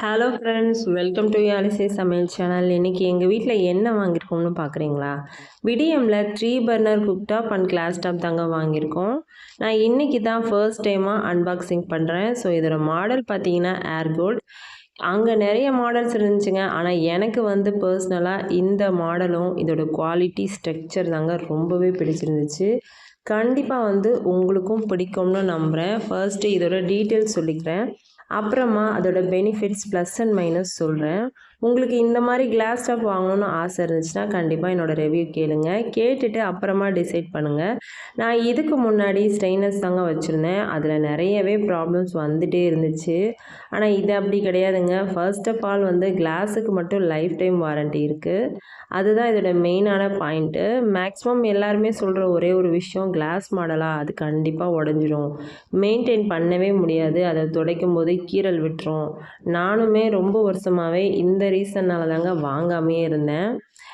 Hello friends welcome to யாலிசே சமையல் channel இன்றைக்கி எங்கள் வீட்டில் என்ன வாங்கியிருக்கோம்னு பார்க்குறீங்களா விடிஎம்மில் three burner cooktop and glass top தாங்க வாங்கியிருக்கோம் நான் இன்றைக்கி தான் ஃபர்ஸ்ட் டைமாக அன்பாக்சிங் பண்ணுறேன் ஸோ இதோட மாடல் பார்த்தீங்கன்னா ஏர் கோல்ட் அங்கே நிறைய மாடல்ஸ் இருந்துச்சுங்க. ஆனால் எனக்கு வந்து பர்சனலாக இந்த மாடலும் இதோட குவாலிட்டி ஸ்ட்ரக்சர் தாங்க ரொம்பவே பிடிச்சிருந்துச்சு. கண்டிப்பாக வந்து உங்களுக்கும் பிடிக்கும்னு நம்புகிறேன் ஃபர்ஸ்ட்டு இதோட டீட்டெயில்ஸ் சொல்லிக்கிறேன். அப்புறமா அதோட பெனிஃபிட்ஸ் ப்ளஸ் அண்ட் மைனஸ் சொல்கிறேன் உங்களுக்கு இந்த மாதிரி கிளாஸ் டாப் வாங்கணும்னு ஆசை இருந்துச்சுன்னா கண்டிப்பாக என்னோடய ரிவ்யூ கேளுங்க. கேட்டுட்டு அப்புறமா டிசைட் பண்ணுங்கள் நான் இதுக்கு முன்னாடி ஸ்டெயின்லெஸ் தாங்க வச்சுருந்தேன். அதில் நிறையவே ப்ராப்ளம்ஸ் வந்துகிட்டே இருந்துச்சு. ஆனால் இது அப்படி கிடையாதுங்க. ஃபர்ஸ்ட் ஆஃப் ஆல் வந்து கிளாஸுக்கு மட்டும் லைஃப் டைம் வாரண்ட்டி இருக்குது அதுதான் இதோட மெயினான பாயிண்ட்டு மேக்ஸிமம் எல்லாருமே சொல்கிற ஒரே ஒரு விஷயம் கிளாஸ் மாடலாக அது கண்டிப்பாக உடஞ்சிரும். மெயின்டைன் பண்ணவே முடியாது. அதை துடைக்கும் போது கீரல் விட்டுரும். நானுமே ரொம்ப வருஷமாகவே இந்த ரீசன்னால் தாங்க வாங்காமையே இருந்தேன்.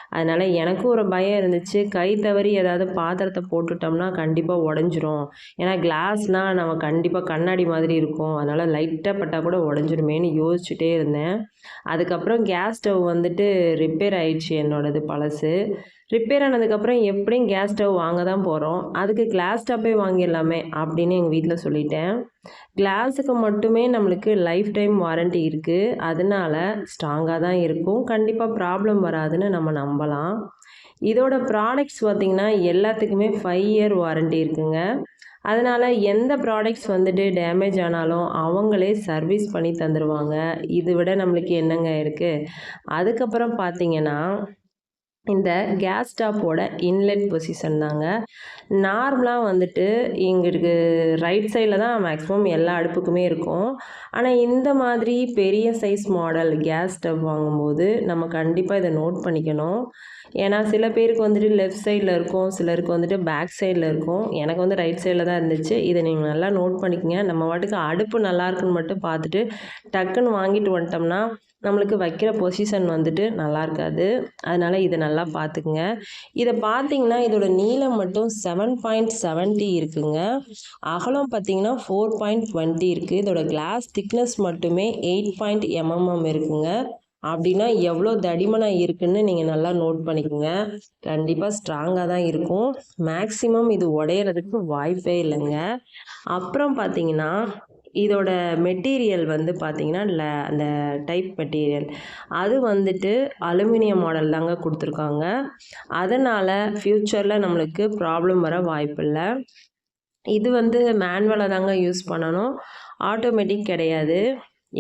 அதனால் எனக்கும் ஒரு பயம் இருந்துச்சு. கை தவறி ஏதாவது பாத்திரத்தை போட்டுட்டோம்னா கண்டிப்பாக உடஞ்சிரும். ஏன்னா கிளாஸ்னால் நம்ம கண்டிப்பாக கண்ணாடி மாதிரி இருக்கும். அதனால் லைட்டாக பட்டால் கூட உடஞ்சிருமேன்னு யோசிச்சுட்டே இருந்தேன். அதுக்கப்புறம் கேஸ் ஸ்டவ் வந்துட்டு ரிப்பேர் ஆயிடுச்சு என்னோடது பழசு. ரிப்பேர் ஆனதுக்கப்புறம் எப்படியும் கேஸ் ஸ்டவ் வாங்க தான் போகிறோம் அதுக்கு கிளாஸ் ஸ்டவ்வே வாங்கிடலாமே அப்படின்னு எங்கள் வீட்டில் சொல்லிட்டேன். கிளாஸுக்கு மட்டுமே நம்மளுக்கு லைஃப் டைம் வாரண்ட்டி இருக்குது அதனால ஸ்ட்ராங்காக தான் இருக்கும். கண்டிப்பாக ப்ராப்ளம் வராதுன்னு நம்ம நம்பலாம். இதோட ப்ராடக்ட்ஸ் பார்த்திங்கன்னா எல்லாத்துக்குமே ஃபைவ் இயர் வாரண்ட்டி இருக்குங்க. அதனால் எந்த ப்ராடக்ட்ஸ் வந்துட்டு டேமேஜ் ஆனாலும் அவங்களே சர்வீஸ் பண்ணி தந்துடுவாங்க இது விட நம்மளுக்கு என்னங்க இருக்குது அதுக்கப்புறம் பார்த்திங்கன்னா இந்த கேஸ் ஸ்டாப்போட இன்லெட் பொசிஷன் தாங்க. நார்மலாக வந்துட்டு எங்களுக்கு ரைட் சைடில் தான் மேக்ஸிமம் எல்லா அடுப்புக்குமே இருக்கும். ஆனால் இந்த மாதிரி பெரிய சைஸ் மாடல் கேஸ் ஸ்டவ் வாங்கும்போது நம்ம கண்டிப்பாக இதை நோட் பண்ணிக்கணும். ஏன்னா சில பேருக்கு வந்துட்டு லெஃப்ட் சைடில் இருக்கும் சிலருக்கு வந்துட்டு பேக் சைடில் இருக்கும். எனக்கு வந்து ரைட் சைடில் தான் இருந்துச்சு. இதை நீங்கள் நல்லா நோட் பண்ணிக்கங்க. நம்ம வாட்டுக்கு அடுப்பு நல்லா இருக்குன்னு மட்டும் பார்த்துட்டு டக்குன்னு வாங்கிட்டு வந்துட்டோம்னா நம்மளுக்கு வைக்கிற பொசிஷன் வந்துட்டு நல்லா இருக்காது. அதனால் இதை நல்லா பார்த்துக்குங்க இதை பார்த்தீங்கன்னா இதோட நீளம் மட்டும் செவன் பாயிண்ட் செவன்ட்டி இருக்குங்க. அகலம் பார்த்தீங்கன்னா ஃபோர் பாயிண்ட் டுவெண்ட்டி இருக்குது இதோட கிளாஸ் திக்னஸ் மட்டுமே எயிட் பாயிண்ட் எம்எம்எம் இருக்குங்க. அப்படின்னா எவ்வளோ தடிமனாக இருக்குன்னு நீங்கள் நல்லா நோட் பண்ணிக்கோங்க. கண்டிப்பாக ஸ்ட்ராங்காக தான் இருக்கும். மேக்ஸிமம் இது உடையிறதுக்கு வாய்ப்பே இல்லைங்க. அப்புறம் பார்த்தீங்கன்னா இதோட மெட்டீரியல் வந்து பார்த்திங்கன்னா அந்த டைப் மெட்டீரியல். அது வந்துட்டு அலுமினியம் மாடல் தாங்க கொடுத்துருக்காங்க. அதனால் ஃப்யூச்சரில் நம்மளுக்கு ப்ராப்ளம் வர வாய்ப்பில்லை. இது வந்து மேனுவலாக தாங்க யூஸ் பண்ணணும். ஆட்டோமேட்டிக் கிடையாது.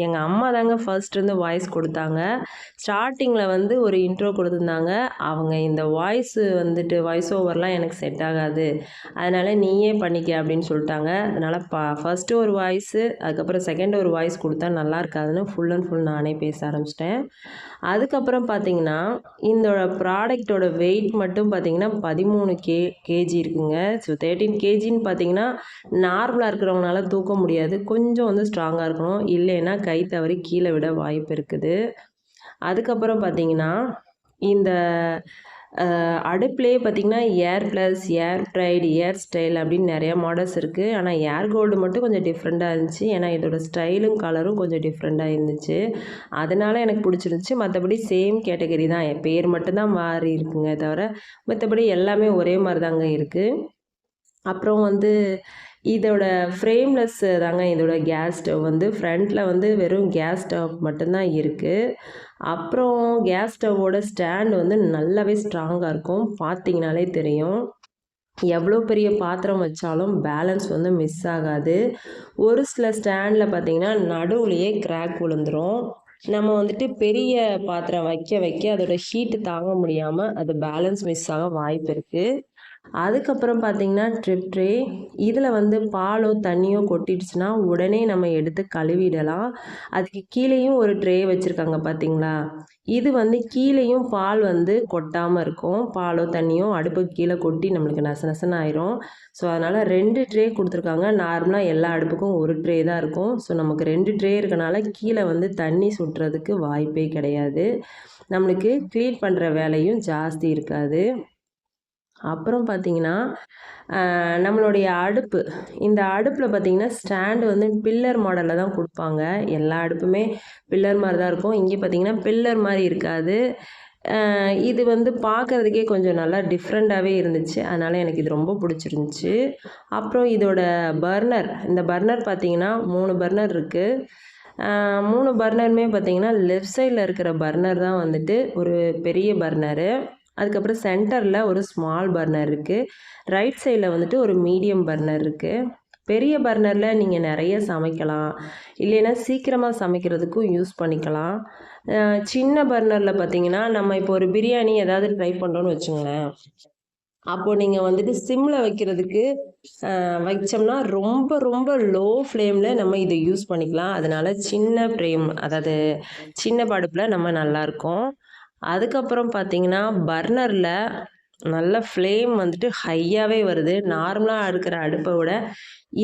எங்கள் அம்மா தாங்க ஃபர்ஸ்ட் இருந்து வாய்ஸ் கொடுத்தாங்க. ஸ்டார்டிங்கில் வந்து ஒரு இன்ட்ரோ கொடுத்துருந்தாங்க. அவங்க இந்த வாய்ஸ் வந்துட்டு வாய்ஸ் ஓவர்லாம் எனக்கு செட் ஆகாது. அதனால் நீயே பண்ணிக்க அப்படின்னு சொல்லிட்டாங்க. அதனால் பா ஃபஸ்ட்டு ஒரு வாய்ஸு அதுக்கப்புறம் செகண்ட் ஒரு வாய்ஸ் கொடுத்தா நல்லா இருக்காதுன்னு ஃபுல் அண்ட் ஃபுல் நானே பேச ஆரம்பிச்சிட்டேன். அதுக்கப்புறம் பார்த்தீங்கன்னா இந்த ப்ராடக்டோட வெயிட் மட்டும் பார்த்தீங்கன்னா பதிமூணு கே கேஜி இருக்குங்க. ஸோ தேர்ட்டீன் கேஜின்னு பார்த்தீங்கன்னா நார்மலாக இருக்கிறவங்களால தூக்க முடியாது. கொஞ்சம் வந்து ஸ்ட்ராங்காக இருக்கணும். இல்லைன்னா கை தவறி கீழே விட வாய்ப்பு இருக்குது. அதுக்கப்புறம் பார்த்தீங்கன்னா இந்த அடுப்புலேயே பார்த்திங்கன்னா air plus air fried air style அப்படின்னு நிறையா மாடல்ஸ் இருக்குது ஆனால் ஏர் கோல்டு மட்டும் கொஞ்சம் டிஃப்ரெண்ட்டாக இருந்துச்சு. ஏன்னா இதோட ஸ்டைலும் கலரும் கொஞ்சம் டிஃப்ரெண்ட்டாக இருந்துச்சு. அதனால் எனக்கு பிடிச்சிருந்துச்சி. மற்றபடி சேம் கேட்டகரி தான். என் பேர் மட்டும்தான் மாறி இருக்குங்க தவிர மற்றபடி எல்லாமே ஒரே மாதிரி தாங்க இருக்குது அப்புறம் வந்து இதோட ஃப்ரேம்லெஸ் தாங்க இதோட கேஸ் ஸ்டவ் வந்து. ஃப்ரண்ட்டில் வந்து வெறும் கேஸ் ஸ்டவ் மட்டும்தான் இருக்குது அப்புறம் கேஸ் ஸ்டவ்வோட ஸ்டாண்ட் வந்து நல்லாவே ஸ்ட்ராங்காக இருக்கும். பார்த்தீங்கனாலே தெரியும். எவ்வளோ பெரிய பாத்திரம் வச்சாலும் பேலன்ஸ் வந்து மிஸ் ஆகாது. ஒரு சில ஸ்டாண்டில் பார்த்தீங்கன்னா நடுவுலையே கிராக் விழுந்துடும் நம்ம வந்துட்டு பெரிய பாத்திரம் வைக்க வைக்க அதோட ஹீட்டு தாங்க முடியாமல் அது பேலன்ஸ் மிஸ் ஆக வாய்ப்பு இருக்குது அதுக்கப்புறம் பார்த்திங்கன்னா ட்ரிப் ட்ரே இதில் வந்து பாலோ தண்ணியோ கொட்டிடுச்சுன்னா உடனே நம்ம எடுத்து கழுவிடலாம். அதுக்கு கீழேயும் ஒரு ட்ரே வச்சுருக்காங்க பார்த்தீங்களா இது வந்து கீழேயும் பால் வந்து கொட்டாமல் இருக்கும். பாலோ தண்ணியோ அடுப்புக்கு கீழே கொட்டி நம்மளுக்கு நச நசன்னு ஆயிரும். ஸோ அதனால் ரெண்டு ட்ரே கொடுத்துருக்காங்க. நார்மலாக எல்லா அடுப்புக்கும் ஒரு ட்ரே தான் இருக்கும். ஸோ நமக்கு ரெண்டு ட்ரே இருக்கனால கீழே வந்து தண்ணி சுட்டுறதுக்கு வாய்ப்பே கிடையாது. நம்மளுக்கு க்ளீன் பண்ணுற வேலையும் ஜாஸ்தி இருக்காது. அப்புறம் பார்த்தீங்கன்னா நம்மளுடைய அடுப்பு. இந்த அடுப்பில் பார்த்தீங்கன்னா ஸ்டாண்டு வந்து பில்லர் மாடலில் தான் கொடுப்பாங்க. எல்லா அடுப்புமே பில்லர் மாதிரி தான் இருக்கும். இங்கே பார்த்தீங்கன்னா பில்லர் மாதிரி இருக்காது. இது வந்து பார்க்குறதுக்கே கொஞ்சம் நல்லா டிஃப்ரெண்ட்டாகவே இருந்துச்சு. அதனால் எனக்கு இது ரொம்ப பிடிச்சிருந்துச்சி. அப்புறம் இதோட பர்னர். இந்த பர்னர் பார்த்தீங்கன்னா மூணு பர்னர் இருக்குது மூணு பர்னருமே பார்த்தீங்கன்னா லெஃப்ட் சைடில் இருக்கிற பர்னர் தான் வந்துட்டு ஒரு பெரிய பர்னரு. அதுக்கப்புறம் சென்டரில் ஒரு ஸ்மால் பர்னர் இருக்குது ரைட் சைடில் வந்துட்டு ஒரு மீடியம் பர்னர் இருக்குது பெரிய பர்னரில் நீங்கள் நிறைய சமைக்கலாம். இல்லைன்னா சீக்கிரமாக சமைக்கிறதுக்கும் யூஸ் பண்ணிக்கலாம். சின்ன பர்னரில் பார்த்தீங்கன்னா நம்ம இப்போ ஒரு பிரியாணி ஏதாவது ட்ரை பண்ணுறோன்னு வச்சுங்களேன். அப்போது நீங்கள் வந்துட்டு சிம்மில் வைக்கிறதுக்கு வைச்சோம்னா வச்சோம்னா ரொம்ப ரொம்ப லோ ஃப்ளேமில் நம்ம இதை யூஸ் பண்ணிக்கலாம். அதனால் சின்ன ஃப்ளேம் அதாவது சின்ன படுப்பில் நம்ம நல்லாயிருக்கும் அதுக்கப்புறம் பார்த்தீங்கன்னா பர்னரில் நல்ல ஃப்ளேம் வந்துட்டு ஹையாகவே வருது. நார்மலாக இருக்கிற அடுப்பை விட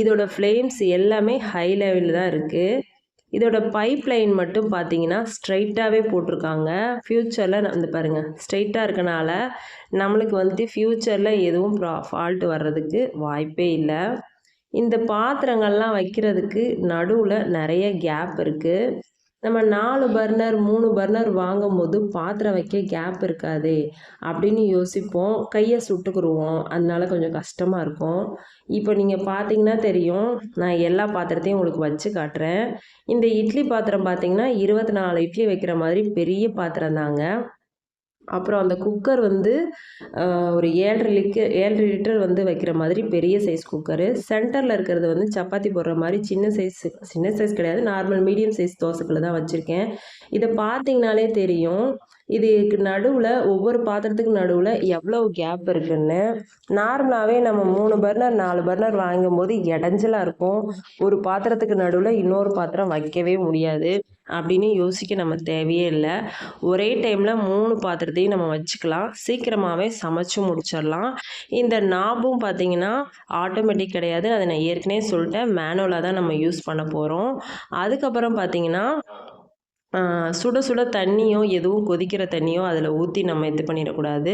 இதோட ஃப்ளேம்ஸ் எல்லாமே ஹை லெவலில் தான் இருக்குது இதோட பைப் லைன் மட்டும் பார்த்தீங்கன்னா ஸ்ட்ரைட்டாகவே போட்டிருக்காங்க. ஃப்யூச்சரில் வந்து பாருங்கள் ஸ்ட்ரைட்டாக இருக்கனால நம்மளுக்கு வந்துட்டு ஃப்யூச்சரில் எதுவும் ப்ரா ஃபால்ட் வர்றதுக்கு வாய்ப்பே இல்லை. இந்த பாத்திரங்கள்லாம் வைக்கிறதுக்கு நடுவில் நிறைய கேப் இருக்குது நம்ம நாலு பர்னர் மூணு பர்னர் வாங்கும்போது பாத்திரம் வைக்க கேப் இருக்காது அப்படின்னு யோசிப்போம். கையை சுட்டுக்குருவோம். அதனால கொஞ்சம் கஷ்டமாக இருக்கும். இப்போ நீங்கள் பார்த்தீங்கன்னா தெரியும். நான் எல்லா பாத்திரத்தையும் உங்களுக்கு வச்சு காட்டுறேன். இந்த இட்லி பாத்திரம் பார்த்தீங்கன்னா இருபத்தி நாலு இட்லி வைக்கிற மாதிரி பெரிய பாத்திரம் தாங்க. அப்புறம் அந்த குக்கர் வந்து ஒரு ஏழரை லிக்கு ஏழரை லிட்டர் வந்து வைக்கிற மாதிரி பெரிய சைஸ் குக்கரு சென்டரில் இருக்கிறது வந்து சப்பாத்தி போடுற மாதிரி சின்ன சைஸ் சின்ன சைஸ் கிடையாது. நார்மல் மீடியம் சைஸ் தோசைக்குள்ள தான் வச்சுருக்கேன். இதை பார்த்தீங்கனாலே தெரியும். இதுக்கு நடுவில் ஒவ்வொரு பாத்திரத்துக்கு நடுவில் எவ்வளோ கேப் இருக்குன்னு. நார்மலாகவே நம்ம மூணு பர்னர் நாலு பர்னர் வாங்கும்போது இடைஞ்சலாக இருக்கும். ஒரு பாத்திரத்துக்கு நடுவில் இன்னொரு பாத்திரம் வைக்கவே முடியாது. அப்படின்னு யோசிக்க நம்ம தேவையே இல்லை. ஒரே டைமில் மூணு பாத்திரத்தையும் நம்ம வச்சுக்கலாம். சீக்கிரமாகவே சமைச்சு முடிச்சிடலாம். இந்த நாபும் பார்த்திங்கன்னா ஆட்டோமேட்டிக் கிடையாது. அதை நான் ஏற்கனவே சொல்லிட்டேன். மேனுவலாக தான் நம்ம யூஸ் பண்ண போகிறோம் அதுக்கப்புறம் பார்த்தீங்கன்னா சுட சுட தண்ணியோ எதுவும் கொதிக்கிற தண்ணியோ அதில் ஊற்றி நம்ம இது பண்ணிடக்கூடாது.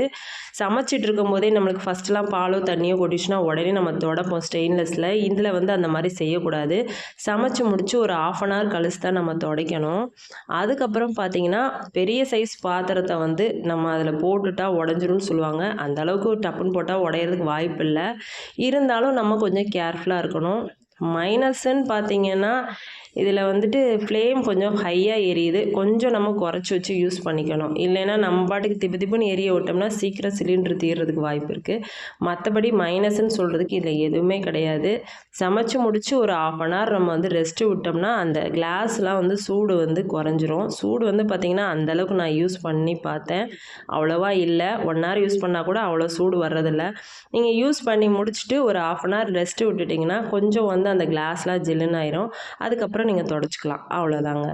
சமைச்சிட்டு இருக்கும் போதே நம்மளுக்கு ஃபஸ்ட்லாம் பாலோ தண்ணியோ கொட்டிச்சுன்னா உடனே நம்ம தொடப்போம் ஸ்டெயின்லெஸ்ஸில் இதில் வந்து அந்த மாதிரி செய்யக்கூடாது. சமைச்சு முடித்து ஒரு ஆஃப் அன் ஹவர் கழிச்சு தான் நம்ம துடைக்கணும். அதுக்கப்புறம் பார்த்தீங்கன்னா பெரிய சைஸ் பாத்திரத்தை வந்து நம்ம அதில் போட்டுட்டா உடஞ்சிரும்னு சொல்லுவாங்க. அந்த அளவுக்கு டப்புன்னு போட்டால் உடையிறதுக்கு வாய்ப்பு இல்லை. இருந்தாலும் நம்ம கொஞ்சம் கேர்ஃபுல்லாக இருக்கணும். மைனஸ்ன்னு பார்த்தீங்கன்னா இதில் வந்துட்டு ஃப்ளேம் கொஞ்சம் ஹையாக எரியுது. கொஞ்சம் நம்ம குறைச்சி வச்சு யூஸ் பண்ணிக்கணும். இல்லைன்னா நம்ம பாட்டுக்கு திப்பு திப்புன்னு எரிய விட்டோம்னா சீக்கிரம் சிலிண்டர் தீர்றதுக்கு வாய்ப்பு இருக்குது மற்றபடி மைனஸ்ன்னு சொல்கிறதுக்கு இதில் எதுவுமே கிடையாது. சமைச்சு முடித்து ஒரு ஆஃப் அன் ஹவர் நம்ம வந்து ரெஸ்ட்டு விட்டோம்னா அந்த கிளாஸ்லாம் வந்து சூடு வந்து குறைஞ்சிரும். சூடு வந்து பார்த்திங்கன்னா அந்தளவுக்கு நான் யூஸ் பண்ணி பார்த்தேன். அவ்வளோவா இல்லை. ஒன் ஹவர் யூஸ் பண்ணால் கூட அவ்வளோ சூடு வர்றதில்ல. நீங்கள் யூஸ் பண்ணி முடிச்சுட்டு ஒரு ஆஃப் அன் ஹவர் ரெஸ்ட்டு விட்டுட்டிங்கன்னா கொஞ்சம் வந்து அந்த கிளாஸ்லாம் ஜில்லுன்னு ஆயிரும். அதுக்கப்புறம் நீங்கள் தொடச்சிக்கலாம். அவ்வளோதாங்க